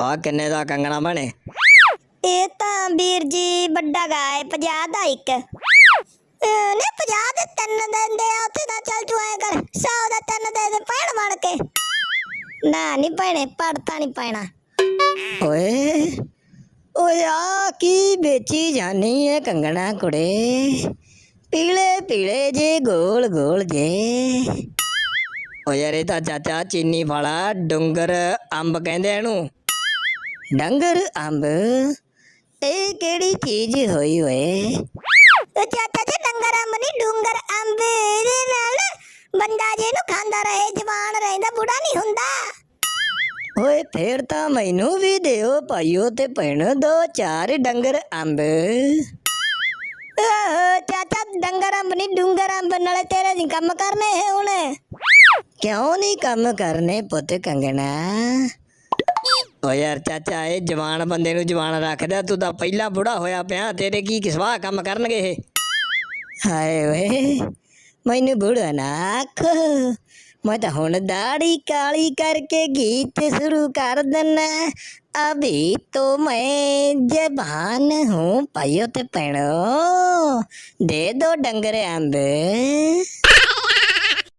ਆ ਕਿੰਨੇ ਦਾ ਕੰਗਣਾ ਬਣੇ ਇਹ ਤਾਂ ਵੀਰ ਜੀ ਵੱਡਾ ਗਾਏ 50 ਦਾ ਇੱਕ। ਅਹ ਨੇ 50 ਦੇ ਤਿੰਨ ਦਿੰਦੇ ਆ ਉੱਥੇ ਤਾਂ ਚੱਲ ਤੂੰ ਐ ਕਰ 100 ਦਾ ਤਿੰਨ ਦੇ ਦੇ ਪੈਣ ਬਣ ਕੇ। ਨਾ ਨਹੀਂ ਪੈਣੇ ਪੜਤਾ ਨਹੀਂ ਪੈਣਾ। ਓਏ ਓਏ ਆ ਕੀ ਵੇਚੀ ਜਾਨੀ ਏ ਕੰਗਣਾ ਕੁੜੇ? ਪੀਲੇ ਪੀਲੇ ਜੇ ਗੋਲ ਗੋਲ ਜੇ। ਓ ਯਾਰ ਇਹ ਤਾਂ ਚਾਚਾ ਚੀਨੀ ਵਾਲਾ ਡੁੰਗਰ ਅੰਬ ਕਹਿੰਦੇ ਇਹਨੂੰ। ਡੰਗਰ ਅੰਬ। ਇਹ ਕਿਹੜੀ ਚੀਜ਼ ਹੋਈ ਓਏ? ਉਹ ਚਾਚਾ ਜੀ ਡੰਗਰ ਅੰਬ ਨਹੀਂ ਡੂੰਗਰ ਅੰਬ। ਇਹਦੇ ਨਾਲ ਬੰਦਾ ਜੇ ਨੂੰ ਖਾਂਦਾ ਰਹੇ ਜਵਾਨ ਰਹਿੰਦਾ ਬੁੜਾ ਨਹੀਂ ਹੁੰਦਾ। ਓਏ ਫੇਰ ਤਾਂ ਮੈਨੂੰ ਵੀ ਦਿਓ ਭਾਈਓ ਤੇ ਭੈਣ ਦੋ ਚਾਰ ਡੰਗਰ ਅੰਬ। ਆਹ, ਚਾਚਾ ਡੰਗਰ ਅੰਬ ਨਹੀਂ ਡੂੰਗਰ ਅੰਬ ਨਾਲੇ ਤੇਰੇ ਨਹੀਂ ਕੰਮ ਕਰਨੇ ਹੈ ਹੁਣ। ਕਿਉਂ ਨਹੀਂ ਕੰਮ ਕਰਨੇ ਪੁੱਤ ਕੰਗਣਾ? ਓ ਯਾਰ ਚਾਚਾ, ਇਹ ਜਵਾਨ ਬੰਦੇ ਨੂੰ ਜਵਾਨ ਰੱਖਦਾ, ਤੂੰ ਤਾਂ ਪਹਿਲਾਂ ਬੁੜਾ ਹੋਇਆ ਪਿਆ, ਤੇਰੇ ਕੀ ਕਿਸਵਾ ਕੰਮ ਕਰਨਗੇ ਇਹ? ਹਾਏ ਓਏ, ਮੈਨੂੰ ਬੁੜਾ ਨਾ ਆਖ। ਮੈਂ ਤਾਂ ਹੁਣ ਦਾੜੀ ਕਾਲੀ ਕਰਕੇ ਗੀਤ ਸ਼ੁਰੂ ਕਰ ਦਨਾ। ਅਭੀ ਤੋ ਮੈਂ ਜਬਾਨ ਹੂੰ ਭਾਈਓ ਤੇ ਪੈਣੋ। ਦੇ ਦੋ ਡੰਗਰ ਅੰਬ।